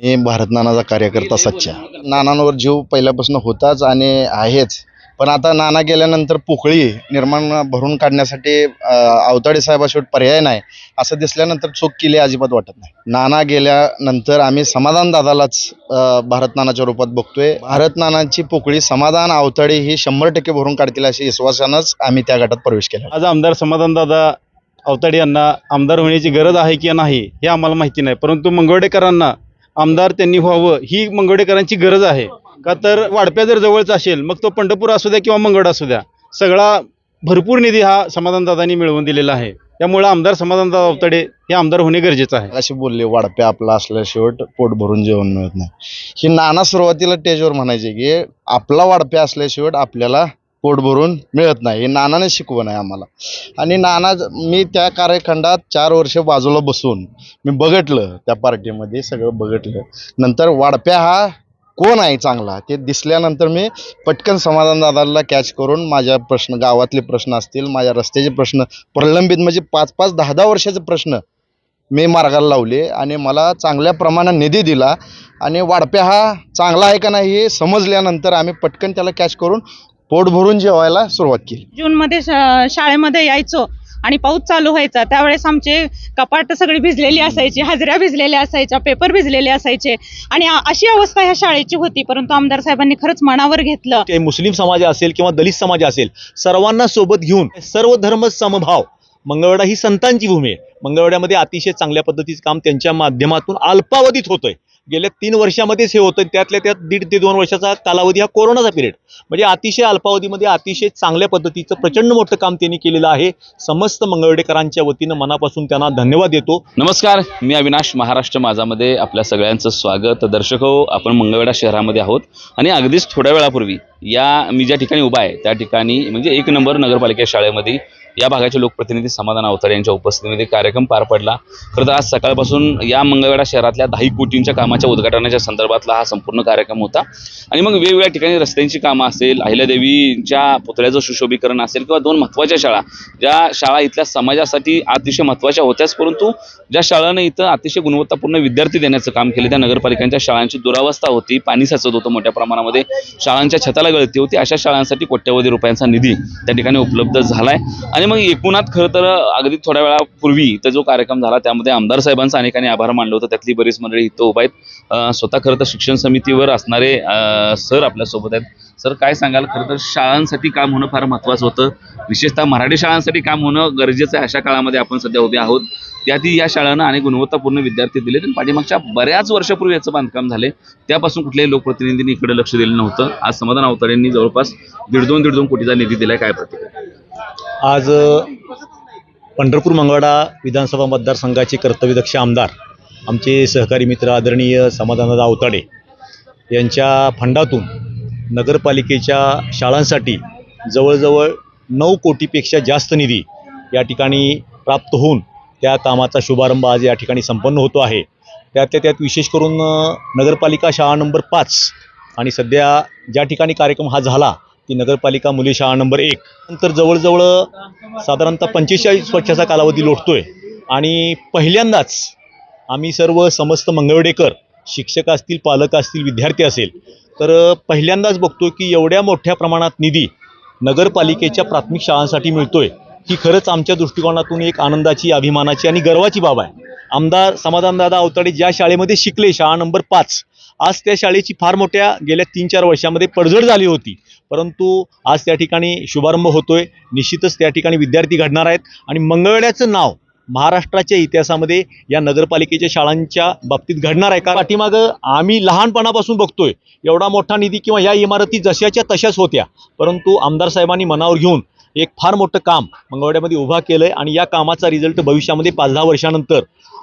मी भारत नानाचा कार्यकर्ता सच्चा. नानांवर जीव पहिल्यापासून होताच आणि आहेच. पण आता नाना गेल्यानंतर पोकळी निर्माण भरून काढण्यासाठी अवताडे साहेबाशिवाय पर्याय नाही. असं दिसल्यानंतर चूक केली अजिबात वाटत नाही. नाना गेल्यानंतर आम्ही समाधान दादालाच भारत नानाच्या रूपात बघतोय. भारत नानांची पोकळी समाधान अवताडे ही शंभर टक्के भरून काढतील अशी विश्वासानंच आम्ही त्या गटात प्रवेश केला. आज आमदार समाधान दादा अवताडे यांना आमदार होण्याची गरज आहे की नाही हे आम्हाला माहिती नाही. परंतु मंगवडेकरांना आमदार त्यांनी व्हावं ही मंगवडेकरांची गरज आहे. का तर वाडप्या जर जवळचा असेल मग तो पंढरपूर असू द्या किंवा मंगळ असू द्या सगळा भरपूर निधी हा समाधानदादांनी मिळवून दिलेला आहे. त्यामुळे आमदार समाधानदादा अवतडे हे आमदार होणे गरजेचं आहे. असे बोलले वाढप्या आपला असल्या शेवट पोट भरून जेवण मिळत नाही. ही नाना सुरुवातीला टेजवर म्हणायचे की आपला वाढप्या असल्या शेवट आपल्याला पोट भरून मिळत नाही. हे नानाने शिकवण आहे आम्हाला. आणि नाना मी त्या कार्यखंडात चार वर्ष बाजूला बसून मी बघितलं त्या पार्टीमध्ये सगळं बघितलं. नंतर वाढप्या हा कोण आहे चांगला ते दिसल्यानंतर मी पटकन समाधान दादाला कॅच करून माझ्या प्रश्न गावातले प्रश्न असतील माझ्या रस्त्याचे प्रश्न प्रलंबित म्हणजे पाच पाच दहा दहा वर्षाचे प्रश्न मी मार्गाला लावले आणि मला चांगल्या प्रमाणात निधी दिला. आणि वाढप्या हा चांगला आहे का नाही हे समजल्यानंतर आम्ही पटकन त्याला कॅच करून पोट भरून जेवायला सुरुवात केली. जूनमध्ये शा- शाळेमध्ये यायचो आणि पाऊस चालू व्हायचा. त्यावेळेस आमचे कपाट सगळी भिजलेली असायची हाजऱ्या भिजलेल्या असायच्या पेपर भिजलेले असायचे. आणि अशी अवस्था ह्या शाळेची होती परंतु आमदार साहेबांनी खरंच मनावर घेतलं. ते मुस्लिम समाज असेल किंवा दलित समाज असेल सर्वांना सोबत घेऊन सर्व धर्म समभाव मंगळवेढा ही संतांची भूमी आहे. मंगळवेड्यामध्ये अतिशय चांगल्या पद्धतीचं काम त्यांच्या माध्यमातून अल्पावधीत होतंय. गेल्या तीन वर्षामध्येच हे होतं त्यातल्या त्यात दीड ते दोन वर्षाचा कालावधी हा कोरोनाचा पिरियड म्हणजे अतिशय अल्पावधीमध्ये अतिशय चांगल्या पद्धतीचं प्रचंड मोठं काम त्यांनी केलेलं आहे. समस्त मंगळवेडेकरांच्या वतीनं मनापासून त्यांना धन्यवाद देतो. नमस्कार मी अविनाश महाराष्ट्र माझामध्ये आपल्या सगळ्यांचं स्वागत. दर्शक हो आपण मंगळवेढा शहरामध्ये आहोत. आणि अगदीच थोड्या वेळापूर्वी या मी ज्या ठिकाणी उभा आहे त्या ठिकाणी म्हणजे एक नंबर नगरपालिका शाळेमध्ये या भागाचे लोकप्रतिनिधी समाधान अवतार यांच्या उपस्थितीमध्ये कार्यक्रम पार पडला. खरं तर आज सकाळपासून या मंगळवेढा शहरातल्या दहा कोटींच्या कामाच्या उद्घाटनाच्या संदर्भातला हा संपूर्ण कार्यक्रम होता. आणि मग वेगवेगळ्या ठिकाणी रस्त्यांची कामं असेल अहिल्यादेवीच्या पुतळ्याचं सुशोभीकरण असेल किंवा दोन महत्त्वाच्या शाळा ज्या शाळा इथल्या समाजासाठी अतिशय महत्त्वाच्या होत्याच परंतु ज्या शाळांना इथं अतिशय गुणवत्तापूर्ण विद्यार्थी देण्याचं काम केलं त्या नगरपालिकांच्या शाळांची दुरावस्था होती पाणी साचत होतं मोठ्या प्रमाणामध्ये शाळांच्या छताला गळती होती अशा शाळांसाठी कोट्यवधी रुपयांचा निधी त्या ठिकाणी उपलब्ध झालाय. आणि मग एकूणात खरं तर अगदी थोड्या वेळापूर्वी इथं जो कार्यक्रम झाला त्यामध्ये आमदार साहेबांचा अनेकांनी आभार मानलं होतं. त्यातली बरीच मंडळी इथं उभा आहेत. स्वतः खरं तर शिक्षण समितीवर असणारे सर आपल्यासोबत आहेत. सर काय सांगाल? खरं तर शाळांसाठी काम होणं फार महत्त्वाचं होतं. विशेषतः मराठी शाळांसाठी काम होणं गरजेचं आहे अशा काळामध्ये आपण सध्या उभे आहोत. त्यातही या शाळांना आणि गुणवत्तापूर्ण विद्यार्थी दिले आणि पाठीमागच्या बऱ्याच वर्षापूर्वी याचं बांधकाम झाले. त्यापासून कुठल्याही लोकप्रतिनिधींनी इकडे लक्ष दिलं नव्हतं. आज समाधान अवतारेंनी जवळपास दीड दोन दीड दोन कोटीचा निधी दिलाय. काय प्रतिक्रिया? आज पंढरपूर मंगळवाडा विधानसभा मतदारसंघाचे कर्तव्यदक्ष आमदार आमचे सहकारी मित्र आदरणीय समाधानदा अवताडे यांच्या फंडातून नगरपालिकेच्या शाळांसाठी जवळजवळ नऊ कोटीपेक्षा जास्त निधी या ठिकाणी प्राप्त होऊन त्या कामाचा शुभारंभ आज या ठिकाणी संपन्न होतो आहे. त्यातल्या त्यात विशेष करून नगरपालिका शाळा नंबर पाच आणि सध्या ज्या ठिकाणी कार्यक्रम हा झाला की नगरपालिका मुली शाळा नंबर एक. नंतर जवळजवळ साधारणतः पंचेचाळीस वर्षाचा कालावधी लोटतोय. आणि पहिल्यांदाच आम्ही सर्व समस्त मंगळवेडेकर शिक्षक असतील पालक असतील विद्यार्थी असेल तर पहिल्यांदाच बघतो की एवढ्या मोठ्या प्रमाणात निधी नगरपालिकेच्या प्राथमिक शाळांसाठी मिळतोय. ही खरंच आमच्या दृष्टिकोनातून एक आनंदाची अभिमानाची आणि गर्वाची बाब आहे. आमदार समाधानदादा अवताडे ज्या शाळेमध्ये शिकले शाळा नंबर पाच आज त्या शाळेची फार मोठ्या गेल्या तीन चार वर्षामध्ये पडझड झाली होती. परंतु आज त्या ठिकाणी शुभारंभ होतोय. निश्चितच त्या ठिकाणी विद्यार्थी घडणार आहेत. आणि मंगळवेड्याचं नाव महाराष्ट्राच्या इतिहासामध्ये या नगरपालिकेच्या शाळांच्या बाबतीत घडणार आहे. का पाठीमागं आम्ही लहानपणापासून बघतोय. एवढा मोठा निधी किंवा या इमारती जशाच्या तशाच होत्या. परंतु आमदार साहेबांनी मनावर घेऊन एक फार मोठं काम मंगळवाड्यामध्ये उभा केलं आहे आणि या कामाचा रिझल्ट भविष्यामध्ये पाच दहा वर्षानंतर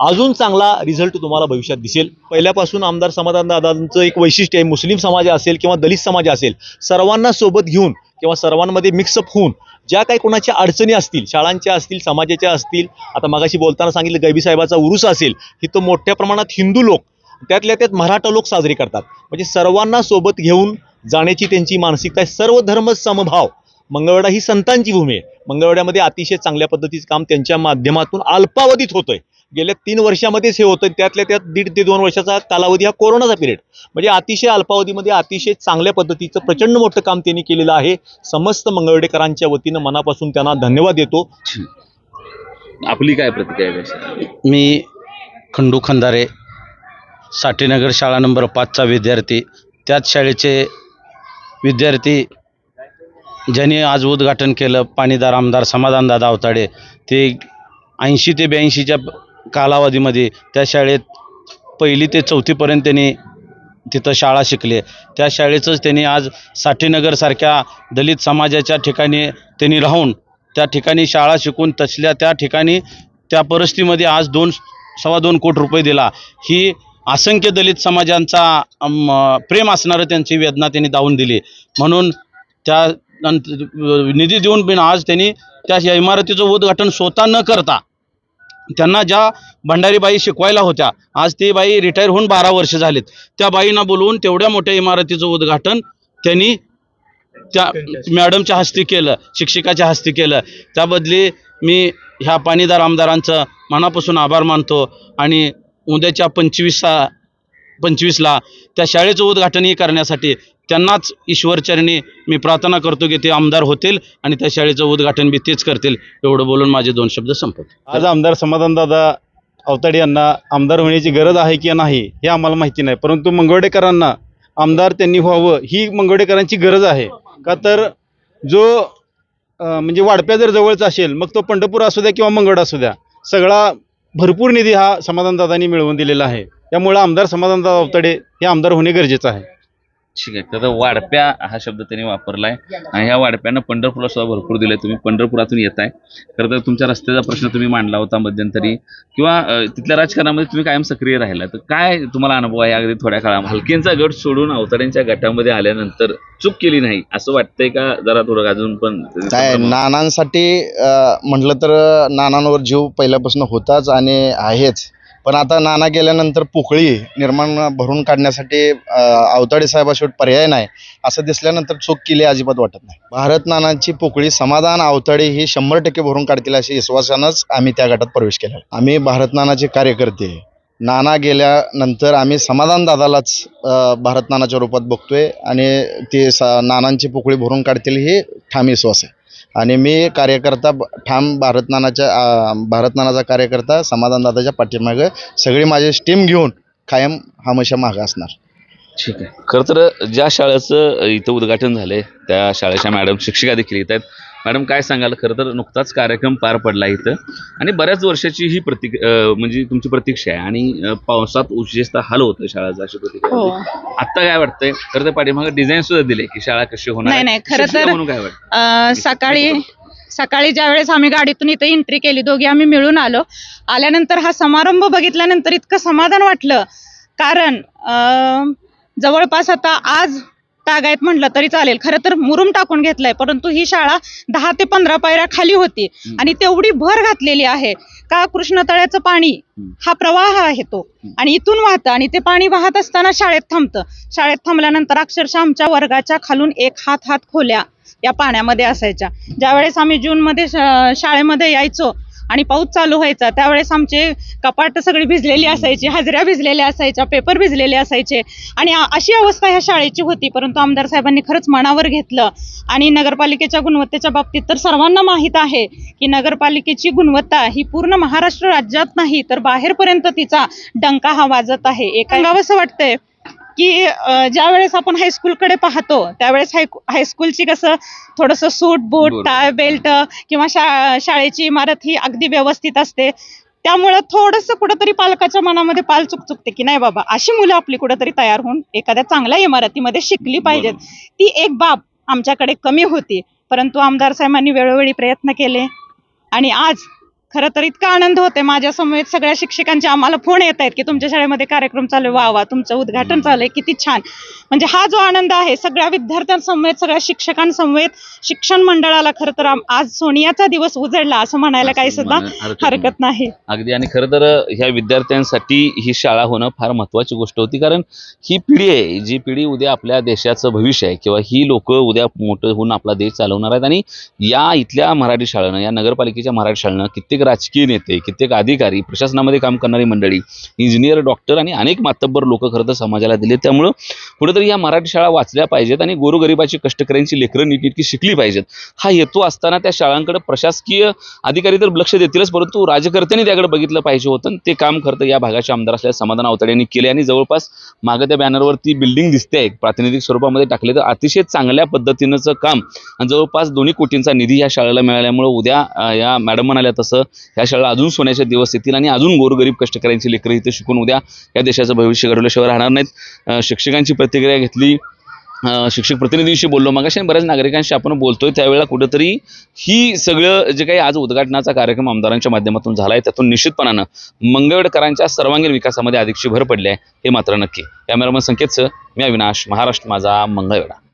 अजून चांगला रिझल्ट तुम्हाला भविष्यात दिसेल. पहिल्यापासून आमदार समाधान दादांचं एक वैशिष्ट्य आहे मुस्लिम समाज असेल किंवा दलित समाज असेल सर्वांना सोबत घेऊन किंवा सर्वांमध्ये मिक्सअप होऊन ज्या काही कोणाच्या अडचणी असतील शाळांच्या असतील समाजाच्या असतील आता मागाशी बोलताना सांगितलं गैबीसाहेबाचा उरुस असेल असेल इथं मोठ्या प्रमाणात हिंदू लोक त्यातल्या त्यात मराठा लोक साजरे करतात. म्हणजे सर्वांना सोबत घेऊन जाण्याची त्यांची मानसिकता आहे. सर्व धर्म समभाव मंगळवेढा ही संतांची भूमी आहे. मंगळवेढ्यामध्ये अतिशय चांगल्या पद्धतीचं काम त्यांच्या माध्यमातून अल्पावधीत होतंय. गेल्या तीन वर्षामध्येच हे होतं त्यातल्या त्यात दीड ते दोन वर्षाचा कालावधी हा कोरोनाचा पिरियड. म्हणजे अतिशय अल्पावधीमध्ये अतिशय चांगल्या पद्धतीचं प्रचंड मोठं काम त्यांनी केलेलं आहे. समस्त मंगळवेडेकरांच्या वतीनं मनापासून त्यांना धन्यवाद देतो. आपली काय प्रतिक्रिया आहे? मी खंडू खंदारे साठेनगर शाळा नंबर पाचचा विद्यार्थी त्याच शाळेचे विद्यार्थी ज्यांनी आज उद्घाटन केलं पाणीदार आमदार समाधानदादा अवताडे ते ऐंशी ते ब्याऐंशीच्या कालावधीमध्ये त्या शाळेत पहिली ते चौथीपर्यंत त्यांनी तिथं शाळा शिकले. त्या शाळेचंच त्यांनी आज साठेनगरसारख्या दलित समाजाच्या ठिकाणी त्यांनी राहून त्या ठिकाणी शाळा शिकून तसल्या त्या ठिकाणी त्या परिस्थितीमध्ये आज दोन सव्वा दोन कोटी रुपये दिला. ही असंख्य दलित समाजांचा प्रेम असणारं त्यांची वेदना त्यांनी दावून दिली. म्हणून त्या निधी देऊन पण आज त्यांनी त्या या इमारतीचं उद्घाटन स्वतः न करता त्यांना ज्या भंडारीबाई शिकवायला होत्या आज ती बाई रिटायर होऊन बारा वर्ष झालीत. त्या बाईंना बोलवून तेवढ्या मोठ्या इमारतीचं उद्घाटन त्यांनी त्या मॅडमच्या हस्ते केलं शिक्षिकाच्या हस्ते केलं. त्याबदली मी ह्या पाणीदार आमदारांचं मनापासून आभार मानतो आणि उद्याच्या पंचवीसा पंचवीसला त्या शाळेचं उद्घाटनही करण्यासाठी त्यांनाच ईश्वरचरणी मी प्रार्थना करतो की ते आमदार होतील आणि त्या शाळेचं उद्घाटन बी तेच करतील. एवढं बोलून माझे दोन शब्द संपत आज आमदार समाधानदादा अवताडे यांना आमदार होण्याची गरज आहे की नाही हे आम्हाला माहिती नाही. परंतु मंगवडेकरांना आमदार त्यांनी व्हावं ही मंगवडेकरांची गरज आहे. का तर जो म्हणजे वाढप्या जर जवळचा असेल मग तो पंढरपूर असू द्या किंवा मंगळ असू द्या सगळा भरपूर निधी हा समाधानदादांनी मिळवून दिलेला आहे. त्यामुळं आमदार समाधानदादा अवताडे हे आमदार होणे गरजेचं आहे. ठीक आहे. तर वाढप्या हा शब्द त्यांनी वापरलाय. आणि ह्या वाढप्यानं पंढरपूरला सुद्धा भरपूर दिले तुम्ही पंढरपुरातून येत आहे खरं तर तुमच्या रस्त्याचा प्रश्न तुम्ही मांडला होता मध्यंतरी. किंवा तिथल्या राजकारणामध्ये तुम्ही कायम सक्रिय राहिला तर काय तुम्हाला अनुभव आहे? अगदी थोड्या काळामध्ये. हलकेंचा गट सोडून अवताड्यांच्या गटामध्ये आल्यानंतर चूक केली नाही असं वाटतंय का? जरा थोडं अजून पण काय नानांसाठी म्हटलं तर नानांवर जीव पहिल्यापासून होताच आणि आहेच. पण आता नाना गेल्यानंतर पोकळी निर्माण भरून काढण्यासाठी अवताडे साहेबाशिवाय पर्याय नाही. असं दिसल्यानंतर चूक केली अजिबात वाटत नाही. भारत नानांची पोकळी समाधान अवताडे ही शंभर टक्के भरून काढतील अशी विश्वासानंच आम्ही त्या गटात प्रवेश केला आम्ही भारत नानाचे कार्यकर्ते नाना गेल्यानंतर आम्ही समाधान दादालाच भारत नानाच्या रूपात बघतोय आणि ते स नानांची पोकळी भरून काढतील ही ठाम विश्वास आहे. आणि मी कार्यकर्ता ठाम भारतनानाच्या भारतनानाचा कार्यकर्ता समाधान दादाच्या पाठीमागं सगळी माझी टीम घेऊन कायम हमेशा मागं असणार. ठीक आहे. खरं तर ज्या शाळेचं इथं उद्घाटन झालंय त्या शाळेच्या मॅडम शिक्षिका देखील येत आहेत. मॅडम काय सांगाल? खरं तर नुकताच कार्यक्रम पार पडला इथं आणि बऱ्याच वर्षाची ही प्रतीक म्हणजे तुमची प्रतीक्षा आहे आणि पावसात विशेषतः हाल होतं शाळाचा अशी प्रतिक्रिया हो. होती. आता काय वाटतंय? खरं तर पाठीमागे डिझाईन सुद्धा दिले की शाळा कशी होणार नाही. नाही, खरं शिक्षिका तर- म्हणून काय वाटतं अं, सकाळी सकाळी ज्या वेळेस आम्ही गाडीतून इथे एंट्री केली दोघी आम्ही मिळून आलो. आल्यानंतर हा समारंभ बघितल्यानंतर इतकं समाधान वाटलं. कारण अं, जवळपास आता आज तागायत म्हटलं तरी चालेल. खरं तर मुरुम टाकून घेतलाय परंतु ही शाळा दहा ते पंधरा पायऱ्या खाली होती. आणि तेवढी भर घातलेली आहे. का कृष्णतळ्याचं पाणी? हम्म. हा प्रवाह आहे तो. आणि इथून वाहतं आणि ते पाणी वाहत असताना शाळेत थांबतं. शाळेत थांबल्यानंतर अक्षरशः आमच्या वर्गाच्या खालून एक हात हात खोल्या या पाण्यामध्ये असायच्या. ज्यावेळेस आम्ही जूनमध्ये शाळेमध्ये यायचो आणि पाऊस चालू व्हायचा त्यावेळेस आमचे कपाट सगळी भिजलेली असायची हाजऱ्या भिजलेल्या असायच्या पेपर भिजलेले असायचे. आणि अशी अवस्था ह्या शाळेची होती परंतु आमदार साहेबांनी खरंच मनावर घेतलं. आणि नगरपालिकेच्या गुणवत्तेच्या बाबतीत तर सर्वांना माहीत आहे की नगरपालिकेची गुणवत्ता ही पूर्ण महाराष्ट्र राज्यात नाही तर बाहेरपर्यंत तिचा डंका हा वाजत आहे. एक सांगावंसं वाटतंय? की ज्या वेळेस आपण हायस्कूलकडे पाहतो त्यावेळेस हाय हायस्कूलची कसं थोडंसं सूट बूट. टाय बेल्ट किंवा शा शाळेची इमारत ही अगदी व्यवस्थित असते. त्यामुळं थोडंसं कुठंतरी पालकाच्या मनामध्ये पाल चुकचुकते की नाही बाबा अशी मुलं आपली कुठंतरी तयार होऊन एखाद्या चांगल्या इमारतीमध्ये शिकली पाहिजेत. ती एक बाब आमच्याकडे कमी होती. परंतु आमदार साहेबांनी वेळोवेळी प्रयत्न केले. आणि आज खरं तर इतका आनंद होते माझ्या समवेत सगळ्या शिक्षकांचे आम्हाला फोन येत आहेत की तुमच्या शाळेमध्ये कार्यक्रम चालू वा वा तुमचं उद्घाटन चालू आहे. किती छान. म्हणजे हा जो आनंद आहे सगळ्या विद्यार्थ्यांसमवेत सगळ्या शिक्षकांसमवेत शिक्षण मंडळाला खरं तर आज सोनियाचा दिवस उजळला असं म्हणायला काही सुद्धा हरकत नाही. अगदी. आणि खरं तर ह्या विद्यार्थ्यांसाठी ही शाळा होणं फार महत्त्वाची गोष्ट होती. कारण ही पिढी आहे जी पिढी उद्या आपल्या देशाचं भविष्य आहे किंवा ही लोक उद्या मोठं होऊन आपला देश चालवणार आहेत. आणि या इथल्या मराठी शाळेनं या नगरपालिकेच्या मराठी शाळेनं कित्येक कित्येक राजकीय नेते कित्येक अधिकारी प्रशासनामध्ये काम करणारी मंडळी इंजिनियर डॉक्टर आणि अनेक मातब्बर लोक खरं तर समाजाला दिले. त्यामुळं कुठेतरी या मराठी शाळा वाचल्या पाहिजेत आणि गोरगरिबाची कष्टकऱ्यांची लेकरं नीटनीटकी शिकली पाहिजेत. हा हेतू असताना त्या शाळांकडे प्रशासकीय अधिकारी तर लक्ष देतीलच परंतु राजकर्त्यांनी त्याकडे बघितलं पाहिजे होतं ते काम खरं या भागाचे आमदार असल्या समाधान अवतडे यांनी केले आणि जवळपास मागं त्या बॅनरवरती बिल्डिंग दिसते एक प्रातिनिधिक स्वरूपामध्ये टाकले तर अतिशय चांगल्या पद्धतीनंचं काम आणि जवळपास दोन्ही कोटींचा निधी या शाळेला मिळाल्यामुळे उद्या या मॅडम म्हणाल्या तसं ह्या शाळा अजून सोन्याचे दिवस येतील आणि अजून गोरगरीब कष्टकऱ्यांची लेकरं इथे शिकून उद्या या देशाचं भविष्य घडवल्याशिवाय राहणार नाहीत. शिक्षकांची प्रतिक्रिया घेतली. शिक्षक प्रतिनिधींशी बोललो. मगाशी बऱ्याच नागरिकांशी आपण बोलतोय. त्यावेळेला कुठंतरी ही सगळं जे काही आज उद्घाटनाचा कार्यक्रम आमदारांच्या माध्यमातून झाला आहे त्यातून निश्चितपणानं मंगळवेडकरांच्या सर्वांगीण विकासामध्ये अधिकची भर पडली आहे हे मात्र नक्की. कॅमेरामन संकेतचं मी अविनाश. महाराष्ट्र माझा मंगळवेडा